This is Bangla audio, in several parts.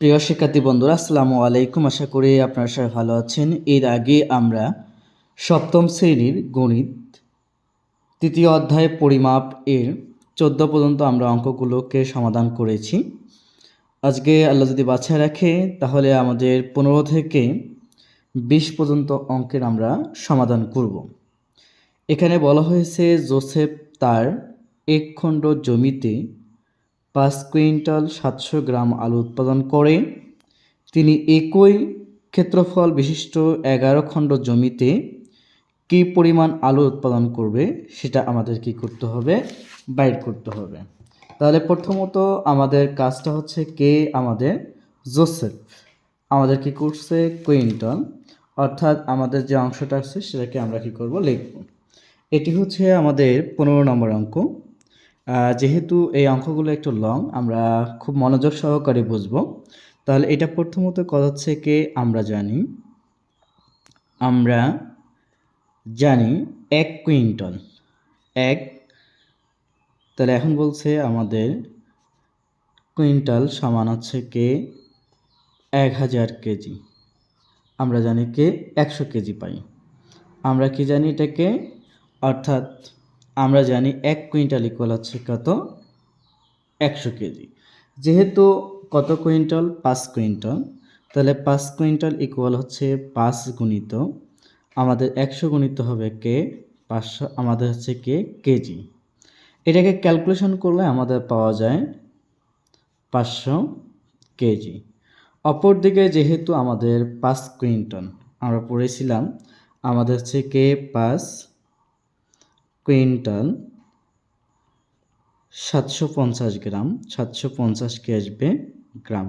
প্রিয় শিক্ষার্থী বন্ধুরা, আসসালামু আলাইকুম। আশা করি আপনারা সবাই ভালো আছেন। এর আগে আমরা সপ্তম শ্রেণির গণিত তৃতীয় অধ্যায় পরিমাপ এর চোদ্দ পর্যন্ত আমরা অঙ্কগুলোকে সমাধান করেছি। আজকে আল্লাহ যদি বাছায় রাখে, তাহলে আমাদের পনেরো থেকে বিশ পর্যন্ত অঙ্কের আমরা সমাধান করব। এখানে বলা হয়েছে, জোসেফ তার এক খণ্ড জমিতে পাঁচ কুইন্টাল সাতশো গ্রাম আলু উৎপাদন করে। তিনি একই ক্ষেত্রফল বিশিষ্ট এগারো খণ্ড জমিতে কী পরিমাণ আলু উৎপাদন করবে সেটা আমাদের কি করতে হবে? বাইর করতে হবে। তাহলে প্রথমত আমাদের কাজটা হচ্ছে কে? আমাদের জোসেফ। আমাদের কি করছে? কুইন্টল। অর্থাৎ আমাদের যে অংশটা আছে সেটাকে আমরা কি করব? লিখব। এটি হচ্ছে আমাদের পনেরো নম্বর অঙ্ক। যেহেতু এই অঙ্কগুলো একটু লং আমরা খুব মনোযোগ সহকারে বুঝব। তাহলে এটা প্রথমত কথা হচ্ছে কে? আমরা জানি। আমরা জানি এক কুইন্টল। এক, তাহলে এখন বলছে আমাদের কুইন্টাল সমান হচ্ছে কে? এক হাজার কেজি। আমরা জানি কে? একশো কেজি পাই। আমরা কি জানি এটাকে? অর্থাৎ আমরা জানি এক কুইন্টাল ইকুয়াল হচ্ছে কত? একশো কেজি। যেহেতু কত কুইন্টাল? পাঁচ কুইন্টাল। তাহলে পাঁচ কুইন্টাল ইকুয়াল হচ্ছে পাঁচ গুণিত। আমাদের একশো গুণিত হবে কে? পাঁচশো, আমাদের হচ্ছে কে? কেজি। এটাকে ক্যালকুলেশন করলে আমাদের পাওয়া যায় পাঁচশো কেজি। অপরদিকে যেহেতু আমাদের পাঁচ কুইন্টল, আমরা পড়েছিলাম, আমাদের হচ্ছে কে? পাঁচ কুইন্টাল সাতশো পঞ্চাশ গ্রাম, সাতশো পঞ্চাশ কে আসবে গ্রাম।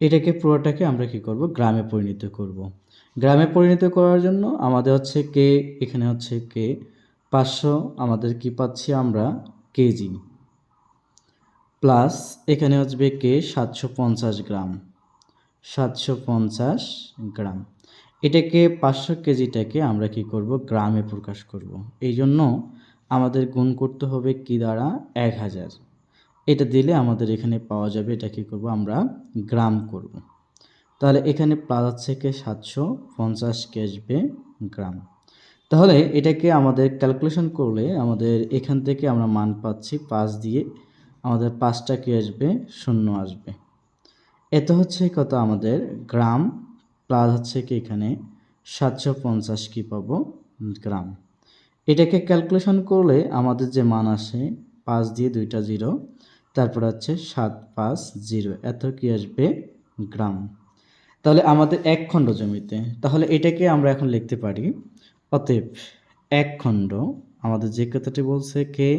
এটাকে পুরোটাকে আমরা কি করব? গ্রামে পরিণত করব। গ্রামে পরিণত করার জন্য আমাদের হচ্ছে কে, এখানে হচ্ছে কে, পাঁচশো আমাদের কি পাচ্ছি আমরা? কেজি। প্লাস এখানে হচ্ছে কে, সাতশো পঞ্চাশ গ্রাম, সাতশো পঞ্চাশ গ্রাম। এটাকে পাঁচশো কেজিটাকে আমরা কি করব? গ্রামে প্রকাশ করব। এই জন্য আমাদের গুণ করতে হবে কি দ্বারা? এক হাজার। এটা দিলে আমাদের এখানে পাওয়া যাবে, এটা কি করব? আমরা গ্রাম করব। তাহলে এখানে প্লাস হচ্ছে কে সাতশো পঞ্চাশ কে আসবে গ্রাম। তাহলে এটাকে আমাদের ক্যালকুলেশন করলে আমাদের এখান থেকে আমরা মান পাচ্ছি পাঁচ দিয়ে আমাদের পাঁচটা কি আসবে শূন্য আসবে। এত হচ্ছে কত? আমাদের গ্রাম প্লাস হচ্ছে কি এখানে সাতশো পঞ্চাশ কি পাবো গ্রাম। এটাকে ক্যালকুলেশন করলে আমাদের যে মান আসে পাঁচ দিয়ে দুইটা জিরো, তারপর হচ্ছে সাত পাঁচ জিরো, এত কি আসবে গ্রাম। তাহলে আমাদের এক খণ্ড জমিতে, তাহলে এটাকে আমরা এখন লিখতে পারি, অতএব এক খণ্ড, আমাদের যে কথাটি বলছে কে,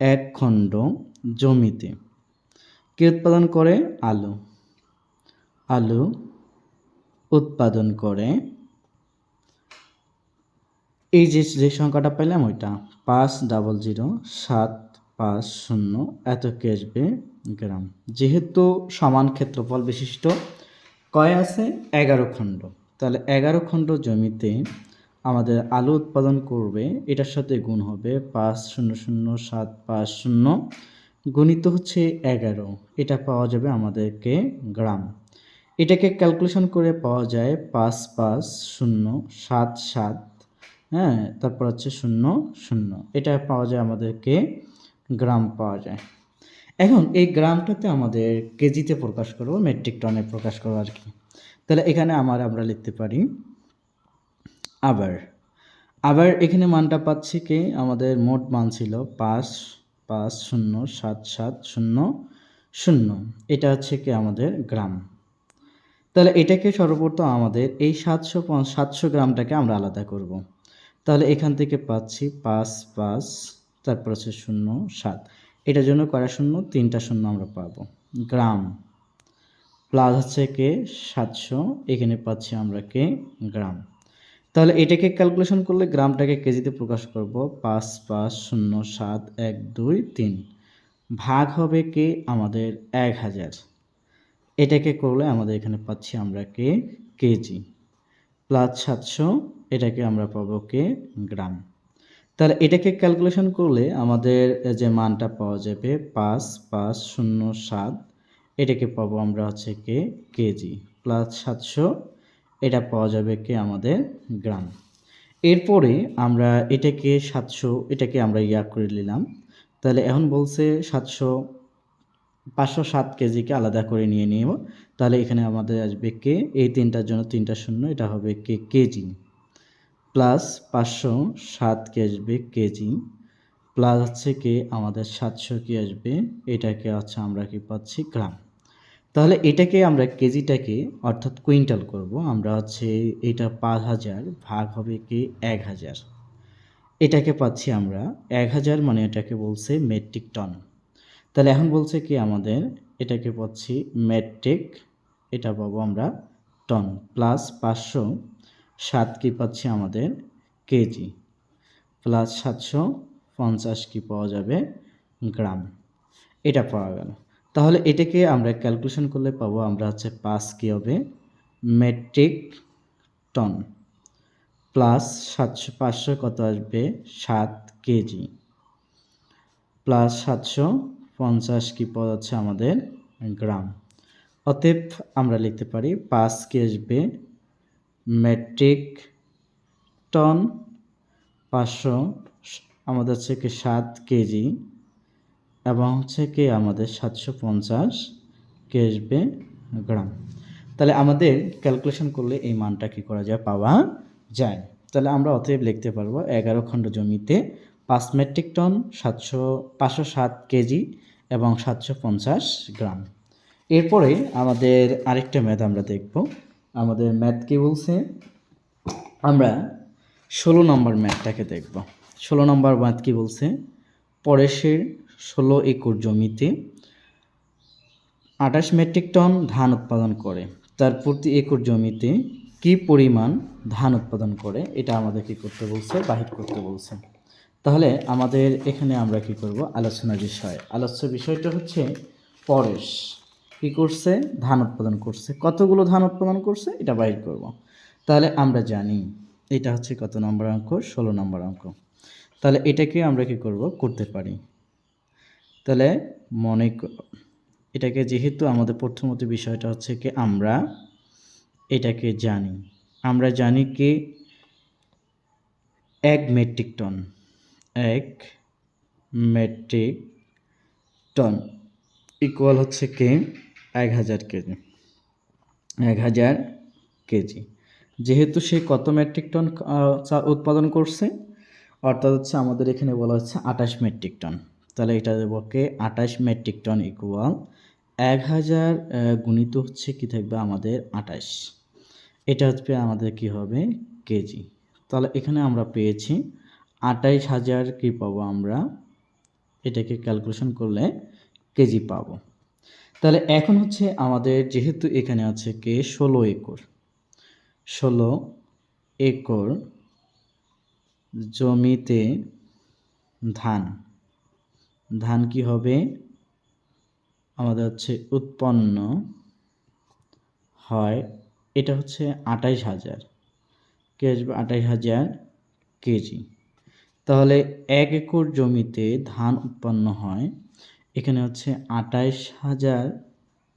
এক খণ্ড জমিতে কে উৎপাদন করে? আলু। আলু উৎপাদন করে। এই যে যে সংখ্যাটা পেলাম ওইটা। পাঁচ ডাবল জিরো সাত পাঁচ শূন্য, এত কে আসবে গ্রাম। যেহেতু সমান ক্ষেত্রফল বিশিষ্ট, কয় আছে? এগারো খণ্ড। তাহলে এগারো খণ্ড জমিতে আমাদের আলু উৎপাদন করবে, এটার সাথে গুণ হবে পাঁচ শূন্য শূন্য, সাত পাঁচ শূন্য, গুণিত হচ্ছে এগারো। এটা পাওয়া যাবে আমাদেরকে গ্রাম। এটাকে ক্যালকুলেশন করে পাওয়া যায় পাঁচ পাঁচ শূন্য সাত সাত হ্যাঁ? তারপর হচ্ছে শূন্য শূন্য। এটা পাওয়া যায় আমাদেরকে গ্রাম পাওয়া যায়। এখন এই গ্রামটাতে আমাদের কেজিতে প্রকাশ করব মেট্রিক টনে প্রকাশ করব আর কি। তাহলে এখানে আমার আমরা লিখতে পারি আবার। আবার এখানে মানটা পাচ্ছি কি? আমাদের মোট মান ছিল পাঁচ পাঁচ শূন্য সাত সাত শূন্য শূন্য। এটা হচ্ছে কি আমাদের গ্রাম। তাহলে এটাকে সর্বপ্রথম আমাদের এই সাতশো সাতশো গ্রামটাকে আমরা আলাদা করব। তাহলে এখান থেকে পাচ্ছি পাঁচ পাঁচ, তারপর হচ্ছে শূন্য, সাত। এটার জন্য করা শূন্য? তিনটা শূন্য আমরা পাবো। গ্রাম। প্লাস হচ্ছে কে? সাতশো। এখানে পাচ্ছি আমরা কে? গ্রাম। তাহলে এটাকে ক্যালকুলেশন করলে গ্রামটাকে কেজিতে প্রকাশ করব। পাঁচ পাঁচ, শূন্য, সাত, এক, দুই, তিন। ভাগ হবে কে? আমাদের এক হাজার। এটাকে করলে আমাদের এখানে পাচ্ছি আমরা কে? কেজি। প্লাস সাতশো, এটাকে আমরা পাবো কে? গ্রাম। তাহলে এটাকে ক্যালকুলেশন করলে আমাদের যে মানটা পাওয়া যাবে পাঁচ পাঁচ, শূন্য, সাত, এটাকে পাবো আমরা হচ্ছে কে? কেজি। প্লাস সাতশো, এটা পাওয়া যাবে কে? আমাদের গ্রাম। এরপরে আমরা এটাকে সাতশো, এটাকে আমরা ইয়া করে নিলাম। তাহলে এখন বলছে সাতশো পাঁচশো সাত কেজিকে আলাদা করে নিয়ে নিব। তাহলে এখানে আমাদের আসবে কে এই তিনটার জন্য তিনটা শূন্য, এটা হবে কে কেজি প্লাস পাঁচশো সাত কে আসবে কেজি প্লাস হচ্ছে কে আমাদের সাতশো কি আসবে, এটাকে হচ্ছে আমরা কি পাচ্ছি? গ্রাম তাহলে এটাকে আমরা কেজিটাকে অর্থাৎ কুইন্টাল করব, আমরা হচ্ছে এটা পাঁচ হাজার ভাগ হবে কি এক হাজার। এটাকে পাচ্ছি আমরা এক হাজার মানে এটাকে বলছে মেট্রিক টন। তাহলে এখন বলছে কি আমাদের, এটাকে পাচ্ছি মেট্রিক এটা পাবো আমরা টন প্লাস পাঁচশো সাত কি পাচ্ছি আমাদের কেজি প্লাস সাতশো পঞ্চাশ কি পাওয়া যাবে গ্রাম, এটা পাওয়া গেল। তাহলে এটাকে আমরা ক্যালকুলেশন করলে পাবো আমরা হচ্ছে পাঁচ কী হবে মেট্রিক টন প্লাস সাতশো, পাঁচশো কত আসবে সাত কেজি প্লাস সাতশো পঞ্চাশ কি পাওয়া যাচ্ছে আমাদের গ্রাম। অতএব আমরা লিখতে পারি পাঁচ কি আসবে? মেট্রিক টন পাঁচশো আমাদের হচ্ছে কি সাত কেজি এবং হচ্ছে কি আমাদের সাতশো পঞ্চাশ কে আসবে গ্রাম। তাহলে আমাদের ক্যালকুলেশন করলে এই মানটা কি করা যায়, পাওয়া যায়। তাহলে আমরা অতএব লিখতে পারব এগারো খণ্ড জমিতে পাঁচ মেট্রিক টন সাতশো, পাঁচশো সাত কেজি এবং সাতশো পঞ্চাশ গ্রাম। এরপরে আমাদের আরেকটা ম্যাথ আমরা দেখব। আমাদের ম্যাথ কি বলছে? আমরা ষোলো নম্বর ম্যাথটাকে দেখব। ষোলো নম্বর ম্যাথ কি বলছে? পরেশের ষোলো একর জমিতে আঠাশ মেট্রিক টন ধান উৎপাদন করে। তার প্রতি একর জমিতে কি পরিমাণ ধান উৎপাদন করে? এটা আমাদের কি করতে বলছে? বাহির করতে বলছে। তাহলে আমাদের এখানে আমরা কি করব? আলোচনার বিষয়। আলোচ্য বিষয়টা হচ্ছে পরেশ কি করছে? ধান উৎপাদন করছে। কতগুলো ধান উৎপাদন করছে? এটা বাইর করব। তাহলে আমরা জানি এটা হচ্ছে কত নম্বর অঙ্ক? ষোলো নম্বর অঙ্ক। তাহলে এটাকে আমরা কি করব? করতে পারি। তাহলে মনে এটাকে যেহেতু আমাদের প্রথমত বিষয়টা হচ্ছে কি আমরা এটাকে জানি। আমরা জানি কি এক মেট্রিক টন। এক মেট্রিক টন ইকুয়াল হচ্ছে কি? এক হাজার কেজি। এক হাজার কেজি। যেহেতু সে কত মেট্রিক টন উৎপাদন করছে, অর্থাৎ হচ্ছে আমাদের এখানে বলা হচ্ছে আঠাশ মেট্রিক টন। তাহলে এটা দেবো কে? আঠাশ মেট্রিক টন ইকুয়াল এক হাজার গুণিত হচ্ছে কি থাকবে আমাদের আঠাশ। এটা হচ্ছে আমাদের কি হবে? কেজি। তাহলে এখানে আমরা পেয়েছি আঠাইশ হাজার কি পাবো আমরা? এটাকে ক্যালকুলেশন করলে কেজি পাবো। তাহলে এখন হচ্ছে আমাদের যেহেতু এখানে আছে কে? ষোলো একর। ষোলো একর জমিতে ধান। ধান কি হবে? আমাদের হচ্ছে উৎপন্ন হয়, এটা হচ্ছে আঠাইশ হাজার। কে আসবে? আঠাইশ হাজার কেজি। তাহলে এক একর জমিতে ধান উৎপন্ন হয়। এখানে হচ্ছে আঠাইশ হাজার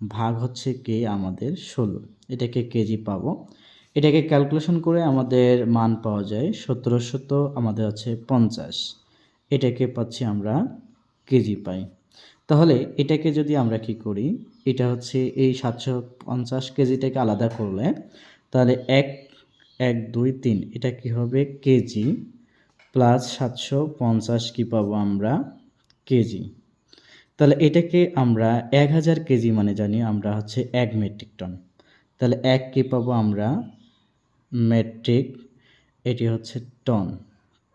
ভাগ হচ্ছে কে? আমাদের ষোলো। এটাকে কেজি পাবো। এটাকে ক্যালকুলেশন করে আমাদের মান পাওয়া যায় সতেরোশত, আমাদের হচ্ছে পঞ্চাশ। এটাকে পাচ্ছি আমরা কেজি পাই। তাহলে এটাকে যদি আমরা কি করি, এটা হচ্ছে এই সাতশো পঞ্চাশ কেজিটাকে আলাদা করলে, তাহলে এক এক, দুই, তিন, এটা কি হবে? কেজি। প্লাস সাতশো পঞ্চাশ কী পাবো আমরা কেজি। তাহলে এটাকে আমরা এক হাজার কেজি মানে জানি আমরা হচ্ছে এক মেট্রিক টন। তাহলে এক কী পাবো আমরা মেট্রিক, এটি হচ্ছে টন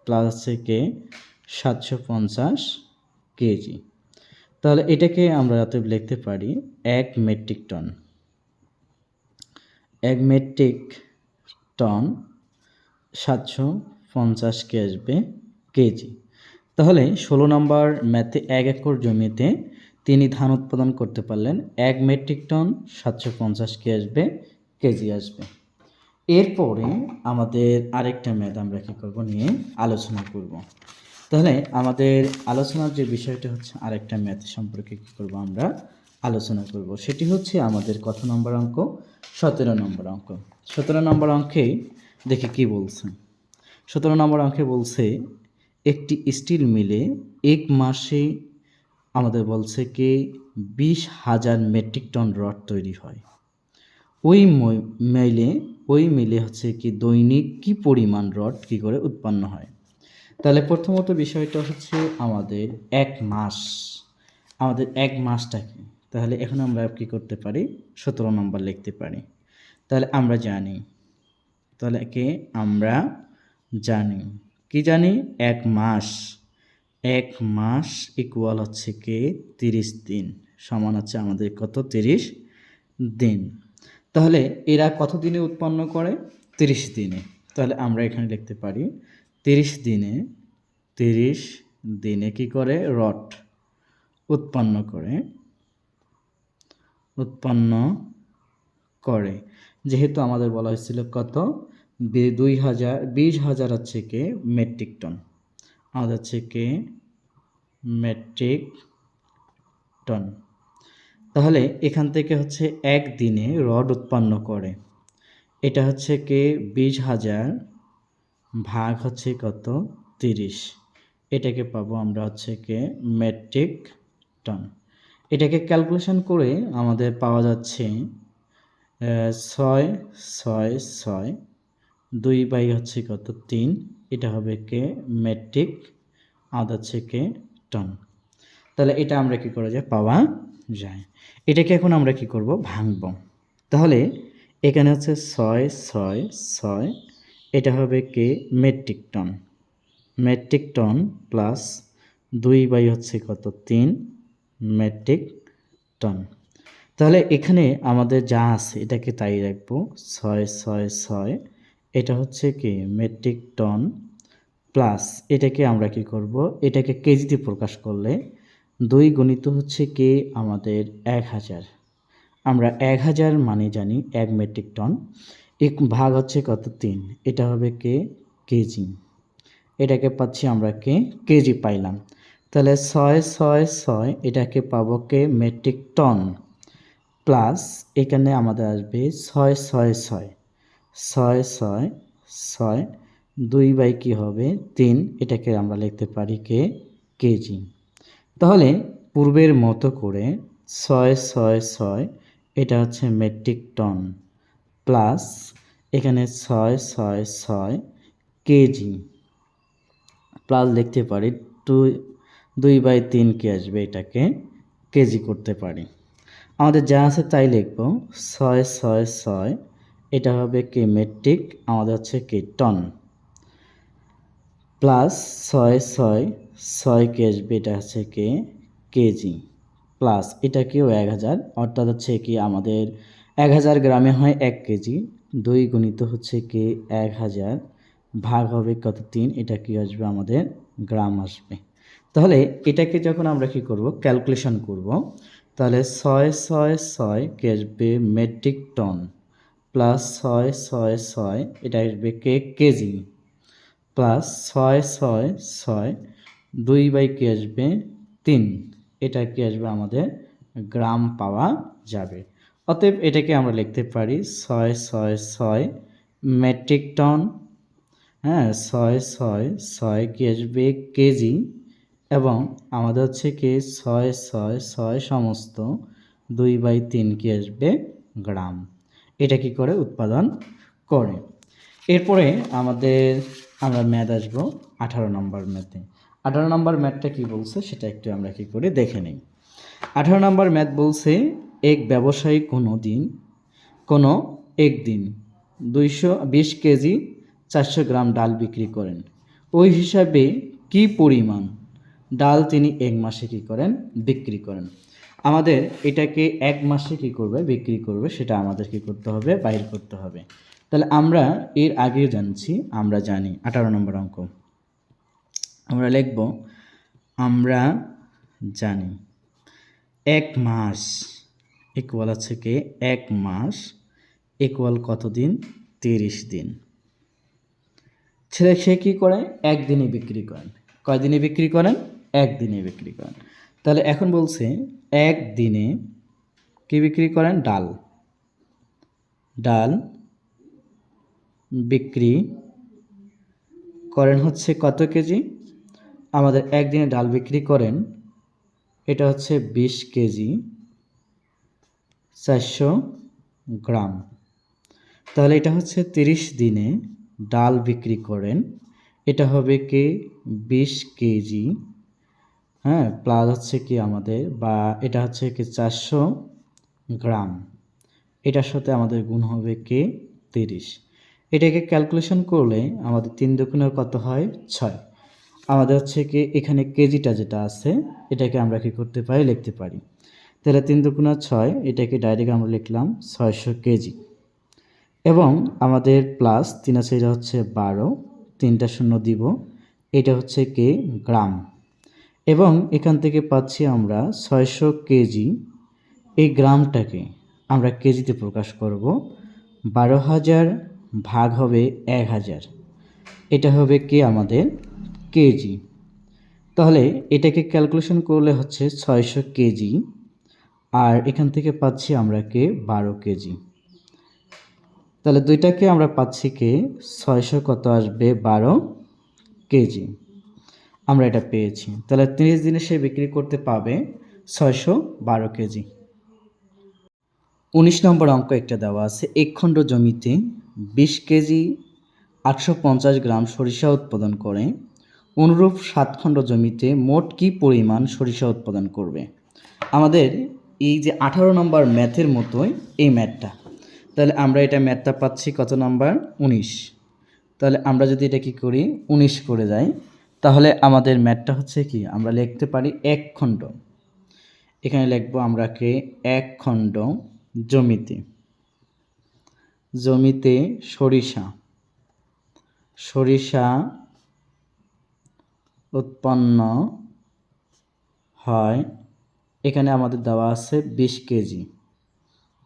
প্লাস হচ্ছে কে সাতশো পঞ্চাশ কেজি। তাহলে এটাকে আমরা অতএব লিখতে পারি এক মেট্রিক টন। এক মেট্রিক টন সাতশো পঞ্চাশ আসবে কেজি। তাহলে ষোলো নম্বর ম্যাথে এক একর জমিতে তিনি ধান উৎপাদন করতে পারলেন এক মেট্রিক টন সাতশো পঞ্চাশ কে আসবে কেজি আসবে। এরপরে আমাদের আরেকটা ম্যাথ আমরা কী করব নিয়ে আলোচনা করব। তাহলে আমাদের আলোচনার যে বিষয়টা হচ্ছে আরেকটা ম্যাথ সম্পর্কে কী করব আমরা আলোচনা করব। সেটি হচ্ছে আমাদের কত নম্বর অঙ্ক? সতেরো নম্বর অঙ্ক। সতেরো নম্বর অঙ্কে দেখে কি বলছে। সতেরো নম্বর অঙ্কে বলছে, একটি স্টিল মিলে এক মাসে আমাদের বলছে কি বিশ হাজার মেট্রিক টন রড তৈরি হয়। ওই মিলে ওই মিলে হচ্ছে কি দৈনিক কি পরিমাণ রড কি করে উৎপন্ন হয়। তাহলে প্রথমত বিষয়টা হচ্ছে আমাদের এক মাস, আমাদের এক মাসটা কি তাহলে এখন আমরা কি করতে পারি? সতেরো নম্বর লিখতে পারি। তাহলে আমরা জানি, তাহলে কে আমরা জানি। কি জানি? এক মাস। এক মাস ইকুয়াল হচ্ছে কি? তিরিশ দিন। সমান হচ্ছে আমাদের কত? তিরিশ দিন। তাহলে এরা কত দিনে উৎপন্ন করে? তিরিশ দিনে। তাহলে আমরা এখানে লিখতে পারি, তিরিশ দিনে তিরিশ দিনে কি করে? রড উৎপন্ন করে। উৎপন্ন করে। যেহেতু আমাদের বলা হয়েছিল কত? দুই হাজার, বিশ হাজার হচ্ছে কে মেট্রিক টন আমাদের হচ্ছে কে মেট্রিক টন তাহলে এখান থেকে হচ্ছে এক দিনে রড উৎপন্ন করে। এটা হচ্ছে কে বিশ হাজার ভাগ হচ্ছে কত? তিরিশ। এটাকে পাবো আমরা হচ্ছে কে মেট্রিক টন এটাকে ক্যালকুলেশন করে আমাদের পাওয়া যাচ্ছে ছয় ছয় ছয়। দুই বাই হচ্ছে কত? তিন। এটা হবে কে? মেট্রিক। আমাদের হচ্ছে কে? টন। তাহলে এটা আমরা কি করা যায়? পাওয়া যায়। এটাকে এখন আমরা কি করব? ভাঙব। তাহলে এখানে হচ্ছে ছয় ছয় ছয়। এটা হবে কে? Metric ton. Metric ton plus দুই বাই হচ্ছে কত? তিন। Metric ton. তাহলে এখানে আমাদের যা আছে, এটাকে তাই রাখব। ছয় ছয় ছয়। এটা হচ্ছে কি মেট্রিক টন প্লাস এটাকে আমরা কি করব, এটাকে কেজিতে প্রকাশ করলে দুই গণিত হচ্ছে কি, আমাদের এক হাজার। আমরা এক হাজার মানে জানি এক মেট্রিক টন এক ভাগ হচ্ছে কত, তিন। এটা হবে কে, কেজি। এটাকে পাচ্ছি আমরা কে, কেজি পাইলাম। তাহলে ছয় ছয় ছয়, এটাকে পাবো কে মেট্রিক টন প্লাস এখানে আমাদের আসবে ছয় ছয় ছয়। ছয় ছয় ছয় দুই বাই কী হবে তিন? এটাকে আমরা লিখতে পারি কে? কেজি। তাহলে পূর্বের মতো করে ছয় ছয় ছয়, এটা হচ্ছে মেট্রিক টন প্লাস এখানে ছয় ছয় ছয় কেজি। প্লাস লিখতে পারি টু দুই বাই তিন কে আসবে? এটাকে কেজি করতে পারি। আমাদের যা আছে তাই লিখব। ছয় ছয় ছয় এটা হবে কি মেট্রিক? আমাদের হচ্ছে কি টন। প্লাস ছয় ছয় ছয় কে আসবে এটা হচ্ছে কি কেজি। প্লাস এটা এটাকেও এক হাজার, অর্থাৎ হচ্ছে কি আমাদের এক হাজার গ্রামে হয় এক কেজি। দুই গুণিত হচ্ছে কি এক হাজার ভাগ হবে কত তিন? এটা কি আসবে? আমাদের গ্রাম আসবে। তাহলে এটাকে যখন আমরা কি করব? ক্যালকুলেশন করব। তাহলে ছয় ছয় ছয় কে আসবে মেট্রিক টন। প্লাস ছয় ছয় ছয়, এটা আসবে কে? কেজি। প্লাস ছয় ছয় ছয়, দুই বাই কি আসবে? তিন। এটা কি আসবে? আমাদের গ্রাম পাওয়া যাবে। অতএব এটাকে আমরা লিখতে পারি ছয় ছয় ছয় মেট্রিক টন হ্যাঁ ছয় ছয় ছয় কি আসবে? কেজি। এবং আমাদের হচ্ছে কি ছয় ছয় ছয় সমস্ত দুই বাই তিন কি আসবে? গ্রাম। এটা কি করে? উৎপাদন করে। এরপরে আমাদের, আমরা ম্যাথ আসব আঠারো নম্বর ম্যাথে। আঠারো নম্বর ম্যাথটা কি বলছে? সেটা একটু আমরা কি করে দেখে নিই। আঠারো নম্বর ম্যাথ বলছে, এক ব্যবসায়ী কোনো দিন কোনো একদিন দুইশো বিশ কেজি চারশো গ্রাম ডাল বিক্রি করেন। ওই হিসাবে কি পরিমাণ ডাল তিনি এক মাসে কী করেন? বিক্রি করেন। আমাদের এটাকে এক মাসে কি করবে? বিক্রি করবে, সেটা আমাদের কি করতে হবে বাইর করতে হবে। তাহলে আমরা এর আগে জানছি, আমরা জানি, আঠারো নম্বর অঙ্ক। আমরা লিখব, আমরা জানি, এক মাস ইকুয়াল আছে কি? এক মাস ইকুয়াল কত দিন তিরিশ দিন। ছেলে সে কী করে? একদিনে বিক্রি করেন। কয়দিনে বিক্রি করেন? একদিনে বিক্রি করেন। তাহলে এখন বলছে একদিনে কি বিক্রি করেন? ডাল। ডাল বিক্রি করেন হচ্ছে কত কেজি? আমাদের একদিনে ডাল বিক্রি করেন, এটা হচ্ছে বিশ কেজি, চারশো গ্রাম। তাহলে এটা হচ্ছে তিরিশ দিনে ডাল বিক্রি করেন, এটা হবে কি? বিশ কেজি। হ্যাঁ প্লাস হচ্ছে কি আমাদের বা এটা হচ্ছে কি চারশো গ্রাম। এটার সাথে আমাদের গুণ হবে কে তিরিশ। এটাকে ক্যালকুলেশন করলে আমাদের তিন দুগুণের কত হয়? ছয়। আমাদের হচ্ছে কি এখানে কেজিটা যেটা আছে, এটাকে আমরা কি করতে পারি? লিখতে পারি। তাহলে তিন দুগুণা ছয়, এটাকে ডাইরেক্ট আমরা লিখলাম ছয়শো কেজি। এবং আমাদের প্লাস তিন আছে, এটা হচ্ছে বারো, তিনটা শূন্য দিব, এটা হচ্ছে কে গ্রাম। এবং এখান থেকে পাচ্ছি আমরা ছয়শো কেজি। এই গ্রামটাকে আমরা কেজিতে প্রকাশ করব। বারো হাজার ভাগ হবে এক হাজার। এটা হবে কি আমাদের কেজি? তাহলে এটাকে ক্যালকুলেশন করলে হচ্ছে ছয়শো কেজি। আর এখান থেকে পাচ্ছি আমরা কে? বারো কেজি। তাহলে দুইটাকে আমরা পাচ্ছি কে? ছয়শো কত আসবে? বারো কেজি। আমরা এটা পেয়েছি। তাহলে তিরিশ দিনে সে বিক্রি করতে পাবে ছয়শো বারো কেজি। উনিশ নম্বর অঙ্ক একটা দেওয়া আছে এক খণ্ড জমিতে বিশ কেজি আটশো পঞ্চাশ গ্রাম সরিষা উৎপাদন করে, অনুরূপ সাত খণ্ড জমিতে মোট কি পরিমাণ সরিষা উৎপাদন করবে? আমাদের এই যে আঠারো নম্বর ম্যাথের মতোই এই ম্যাথটা। তাহলে আমরা এটা ম্যাথটা পাচ্ছি কত নাম্বার? উনিশ। তাহলে আমরা যদি এটা কি করি? উনিশ করে যাই তাহলে আমাদের ম্যাথটা হচ্ছে কি? আমরা লিখতে পারি এক খণ্ড এখানে লিখব আমরা কে? এক খণ্ড জমিতে। জমিতে সরিষা। সরিষা উৎপন্ন হয়, এখানে আমাদের দেওয়া আছে বিশ কেজি।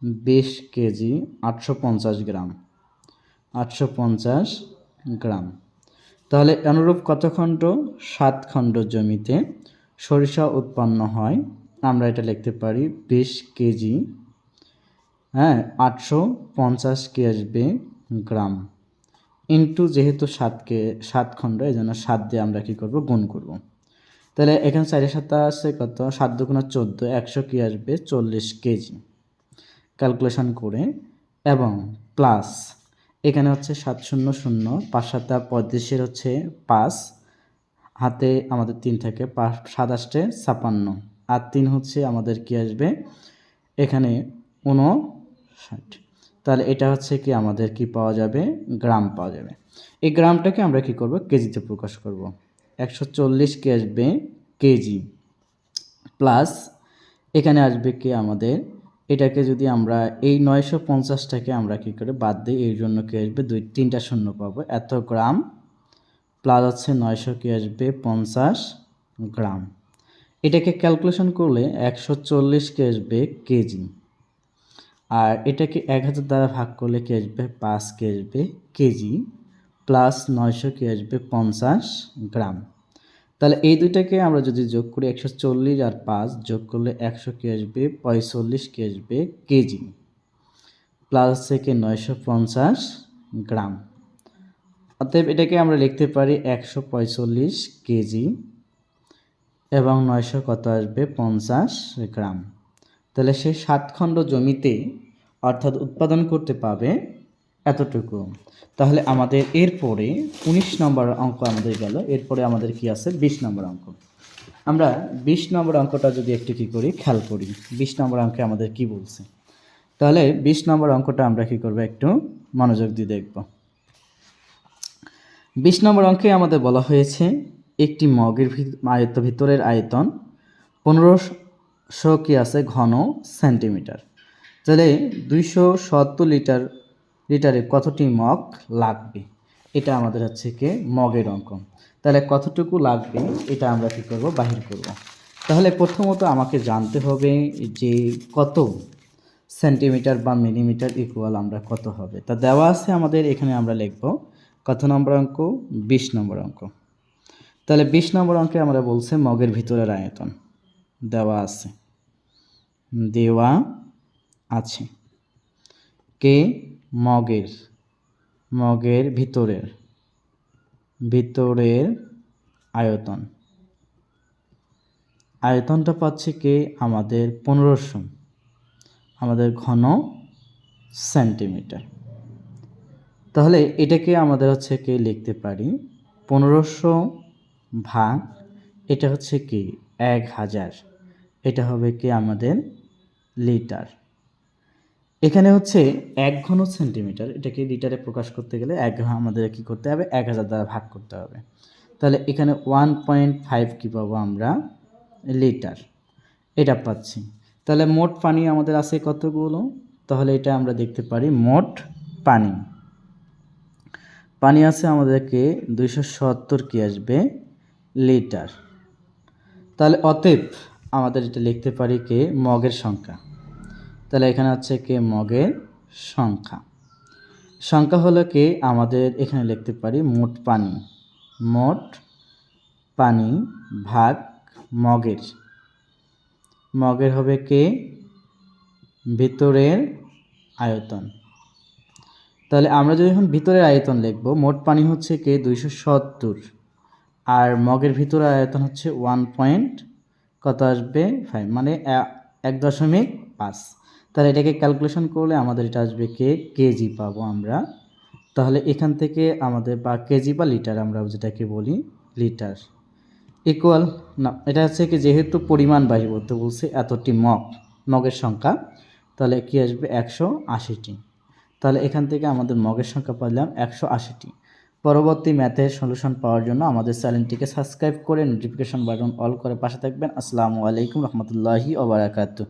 বিশ কেজি আটশো পঞ্চাশ গ্রাম। আটশো পঞ্চাশ গ্রাম। তাহলে অনুরূপ কত খণ্ড সাত খণ্ড জমিতে সরিষা উৎপন্ন হয়। আমরা এটা লিখতে পারি বিশ কেজি। হ্যাঁ আটশো পঞ্চাশ কে আসবে গ্রাম। ইন্টু যেহেতু সাতকে সাত খণ্ড এই জন্য সাত দিয়ে আমরা কী করব? গুণ করব। তাহলে এখানে চারি সাতটা আছে কত? সাত দুগুণা চোদ্দ, একশো কি আসবে চল্লিশ কেজি। ক্যালকুলেশন করে এবং প্লাস এখানে হচ্ছে সাত শূন্য শূন্য, পাঁচ সাতটা পঁয়ত্রিশের হচ্ছে পাঁচ, হাতে আমাদের তিন থাকে, পাঁচ সাতাশটে ছাপান্ন আর তিন হচ্ছে আমাদের কি আসবে? এখানে উনষাট তাহলে এটা হচ্ছে কি আমাদের কি পাওয়া যাবে? গ্রাম পাওয়া যাবে। এই গ্রামটাকে আমরা কি করব? কেজিতে প্রকাশ করব। একশো চল্লিশ কে আসবে? কেজি, প্লাস এখানে আসবে কি আমাদের এটাকে যদি আমরা এই নয়শো পঞ্চাশটাকে আমরা কী করে বাদ দিই এই জন্য কি আসবে? দুই, তিনটা শূন্য পাবো। এত গ্রাম প্লাস হচ্ছে নয়শো কি আসবে? পঞ্চাশ গ্রাম। এটাকে ক্যালকুলেশন করলে একশো চল্লিশ কে আসবে? কেজি। আর এটাকে এক হাজার দ্বারা ভাগ করলে কি আসবে? পাঁচ কে আসবে? কেজি। প্লাস নয়শো কি আসবে? পঞ্চাশ গ্রাম। তাহলে এই দুইটাকে আমরা যদি যোগ করি একশো চল্লিশ আর পাঁচ, যোগ করলে একশো কি আসবে? পঁয়তাল্লিশ কি আসবে? কেজি। প্লাস থেকে নয়শো পঞ্চাশ গ্রাম। অতএব এটাকে আমরা লিখতে পারি একশো পঁয়তাল্লিশ কেজি এবং নয়শো কত আসবে? পঞ্চাশ গ্রাম। তাহলে সে সাত খণ্ড জমিতে অর্থাৎ উৎপাদন করতে পাবে এতটুকু। তাহলে আমাদের এরপরে উনিশ নম্বর অঙ্ক আমাদের গেল। এরপরে আমাদের কি আছে? বিশ নম্বর অঙ্ক। আমরা বিশ নম্বর অঙ্কটা যদি একটু কী করি, খেয়াল করি। বিশ নম্বর অঙ্কে আমাদের কি বলছে? তাহলে বিশ নম্বর অঙ্কটা আমরা কি করব একটু? মনোযোগ দিয়ে দেখব। বিশ নম্বর অঙ্কে আমাদের বলা হয়েছে, একটি মগের আয়ত্ত ভিতরের আয়তন পনেরোশো কি আছে? ঘন সেন্টিমিটার। তাহলে দুইশো সত্তর লিটার লিটারে কতটি মগ লাগবে? এটা আমাদের হচ্ছে কি মগের অঙ্ক। তাহলে কতটুকু লাগবে? এটা আমরা কী করব? বাহির করব। তাহলে প্রথমত আমাকে জানতে হবে যে কত সেন্টিমিটার বা মিলিমিটার ইকুয়াল আমরা কত হবে। তা দেওয়া আছে আমাদের, এখানে আমরা লিখব কত নম্বর অঙ্ক? বিশ নম্বর অঙ্ক। তাহলে বিশ নম্বর অঙ্কে আমরা বলছে মগের ভিতরের আয়তন। দেওয়া আছে। দেওয়া আছে। কে? মগের মগের ভিতরের ভিতরের আয়তন। আয়তনটা পাচ্ছে কে? আমাদের পনেরোশো। আমাদের ঘন সেন্টিমিটার। তাহলে এটাকে আমাদের হচ্ছে কি লিখতে পারি? পনেরোশো ভাগ এটা হচ্ছে কি? এক হাজার। এটা হবে কি? আমাদের লিটার। এখানে হচ্ছে এক ঘন সেন্টিমিটার, এটাকে লিটারে প্রকাশ করতে গেলে এক ঘন আমাদের কি করতে হবে? এক হাজার দ্বারা ভাগ করতে হবে। তাহলে এখানে ওয়ান পয়েন্ট ফাইভ কী পাবো আমরা? লিটার। এটা পাচ্ছি। তাহলে মোট পানি আমাদের আছে কতগুলো? তাহলে এটা আমরা দেখতে পারি মোট পানি। পানি আছে আমাদেরকে দুইশো সত্তর কি আসবে? লিটার। তাহলে অতএব আমাদের এটা লিখতে পারি কে? মগের সংখ্যা। তাহলে এখানে হচ্ছে কে? মগের সংখ্যা। সংখ্যা হলো কে? আমাদের এখানে লিখতে পারি মোট পানি। মোট পানি ভাগ মগের। মগের হবে কে? ভিতরের আয়তন। তাহলে আমরা যদি এখন ভিতরের আয়তন লিখব, মোট পানি হচ্ছে কে? দুইশো সত্তর। আর মগের ভিতরের আয়তন হচ্ছে ওয়ান পয়েন্ট কত আসবে? ফাইভ মানে এক দশমিক পাঁচ। তাহলে এটাকে ক্যালকুলেশন করলে আমাদের এটা আসবে কে? কেজি পাবো আমরা। তাহলে এখান থেকে আমাদের বা কেজি বা লিটার আমরা যেটাকে বলি লিটার ইকুয়াল না, এটা হচ্ছে কি যেহেতু পরিমাণ বাড়ি বলতে বলছে, এতটি মগ, মগের সংখ্যা, তাহলে কি আসবে? একশো আশিটি। তাহলে এখান থেকে আমাদের মগের সংখ্যা পেলাম একশো আশিটি। পরবর্তী ম্যাথের সলিউশন পাওয়ার জন্য আমাদের চ্যানেলটিকে সাবস্ক্রাইব করে নোটিফিকেশন বাটন অল করে পাশে থাকবেন। আসসালামু আলাইকুম রহমতুল্লাহি ওবরাকাতু